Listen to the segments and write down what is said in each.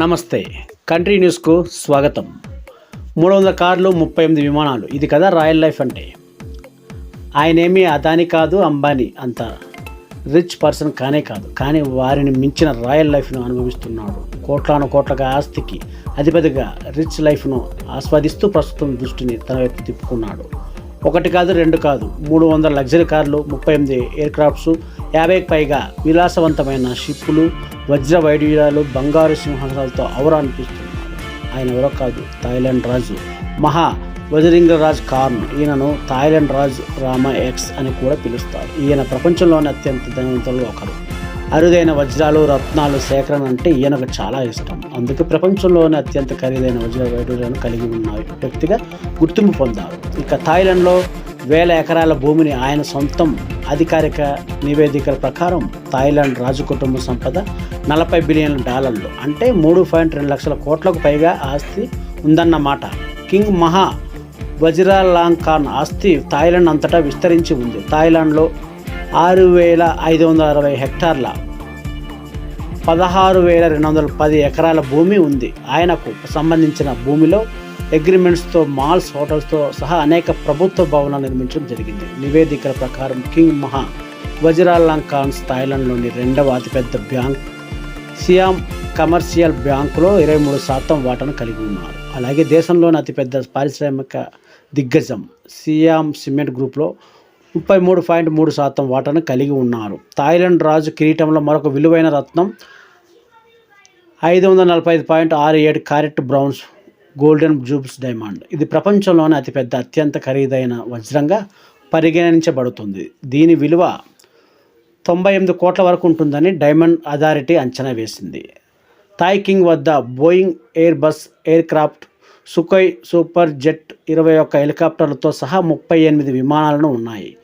నమస్తే. కంట్రీ న్యూస్కు స్వాగతం. మూడు వందల కార్లు ముప్పై ఎనిమిది విమానాలు. ఇది కదా రాయల్ లైఫ్ అంటే. ఆయనేమి అదాని కాదు అంబానీ అంత రిచ్ పర్సన్ కానే కాదు. కానీ వారిని మించిన రాయల్ లైఫ్ను అనుభవిస్తున్నాడు. కోట్లాను కోట్లగా ఆస్తికి అధిపతిగా రిచ్ లైఫ్ను ఆస్వాదిస్తూ ప్రస్తుతం దృష్టిని తన వైపు తిప్పుకున్నాడు. ఒకటి కాదు రెండు కాదు. మూడు వందల లగ్జరీ కార్లు ముప్పై ఎనిమిది ఎయిర్ క్రాఫ్ట్స్ యాభైకి పైగా విలాసవంతమైన షిప్పులు వజ్ర వైడ్యూరాలు బంగారు సింహాసనాలతో అవరా అనిపిస్తున్నాడు ఆయన ఎవరో కాదు థాయిలాండ్ రాజు. మహా వజరింగరాజ్ కార్న్ ఈయనను థాయిలాండ్ రాజు రామ ఎక్స్ అని కూడా పిలుస్తారు. ఈయన ప్రపంచంలోని అత్యంత ధనవంతుల్లో ఒకరు. అరుదైన వజ్రాలు రత్నాలు సేకరణ అంటే ఈయనకు చాలా ఇష్టం. అందుకే ప్రపంచంలోనే అత్యంత ఖరీదైన వజ్ర వైడూర్యాలను కలిగి ఉన్న వ్యక్తిగా గుర్తింపు పొందారు. ఇక థాయిలాండ్లో వేల ఎకరాల భూమిని ఆయన సొంతం అధికారిక నివేదికల ప్రకారం థాయిలాండ్ రాజు కుటుంబ సంపద నలభై బిలియన్ల డాలర్లు. అంటే మూడు పాయింట్ రెండు లక్షల కోట్లకు పైగా ఆస్తి ఉందన్నమాట కింగ్ మహా వజిరాలాంగ్ ఆస్తి థాయిలాండ్ అంతటా విస్తరించి ఉంది. థాయిలాండ్లో ఆరు వేల ఐదు వందల అరవై హెక్టార్ల పదహారు వేల రెండు వందల పది ఎకరాల భూమి ఉంది. ఆయనకు సంబంధించిన భూమిలో అగ్రిమెంట్స్తో మాల్స్ హోటల్స్తో సహా అనేక ప్రభుత్వ భవనాలు నిర్మించడం జరిగింది. నివేదికల ప్రకారం కింగ్ మహా వజ్రాలంకాన్స్ థాయిలాండ్లోని రెండవ అతిపెద్ద బ్యాంక్ సియామ్ కమర్షియల్ బ్యాంకులో ఇరవై మూడు శాతం వాటాను కలిగి ఉన్నారు. అలాగే దేశంలోని అతిపెద్ద పారిశ్రామిక దిగ్గజం సియామ్ సిమెంట్ గ్రూప్లో ముప్పై మూడు పాయింట్ మూడు శాతం వాటాను కలిగి ఉన్నారు. థాయిలాండ్ రాజు కిరీటంలో మరొక విలువైన రత్నం ఐదు వందల నలభై ఐదు పాయింట్ ఆరు ఏడు క్యారెట్ బ్రౌన్స్ గోల్డెన్ జూబ్స్ డైమండ్. ఇది ప్రపంచంలోనే అతిపెద్ద అత్యంత ఖరీదైన వజ్రంగా పరిగణించబడుతుంది. దీని విలువ తొంభై ఎనిమిది కోట్ల వరకు ఉంటుందని డైమండ్ అథారిటీ అంచనా వేసింది. థాయ్ కింగ్ వద్ద Boeing Airbus aircraft Sukhoi super jet ఇరవై ఒక్క హెలికాప్టర్లతో సహా ముప్పై ఎనిమిది విమానాలను ఉన్నాయి.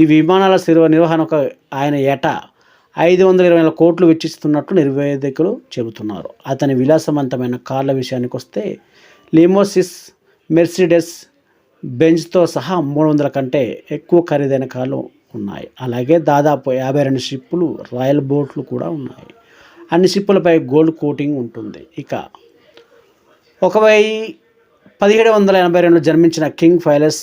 ఈ విమానాల శిరువ నిర్వహణకు ఆయన ఏటా ఐదు వందల ఇరవై వేల కోట్లు వెచ్చిస్తున్నట్లు నివేదికలు చెబుతున్నారు. అతని విలాసవంతమైన కార్ల విషయానికి వస్తే లిమోసిస్ మెర్సిడెస్ బెంజ్తో సహా మూడు వందల కంటే ఎక్కువ ఖరీదైన కార్లు ఉన్నాయి. అలాగే దాదాపు యాభై రెండు షిప్పులు రాయల్ బోట్లు కూడా ఉన్నాయి. అన్ని షిప్పులపై గోల్డ్ కోటింగ్ ఉంటుంది. ఇక ఒక వెయ్యి పదిహేడు వందల ఎనభై రెండులో జన్మించిన కింగ్ ఫైలస్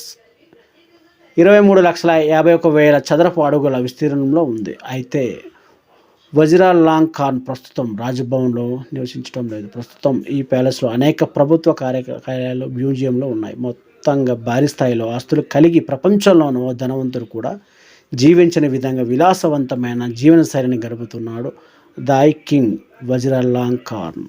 ఇరవై మూడు లక్షల యాభై ఒక వేల చదరపు అడుగుల విస్తీర్ణంలో ఉంది. అయితే వజీరా లాంగ్ ఖాన్ ప్రస్తుతం రాజభవన్లో నివసించడం లేదు. ప్రస్తుతం ఈ ప్యాలెస్లో అనేక ప్రభుత్వ కార్యాలయాలు మ్యూజియంలో ఉన్నాయి. మొత్తంగా భారీ స్థాయిలో ఆస్తులు కలిగి ప్రపంచంలోనూ ధనవంతుడు కూడా జీవించని విధంగా విలాసవంతమైన జీవనశైలిని గడుపుతున్నాడు దాయ్ కింగ్ వజీరా లాంగ్ ఖాన్.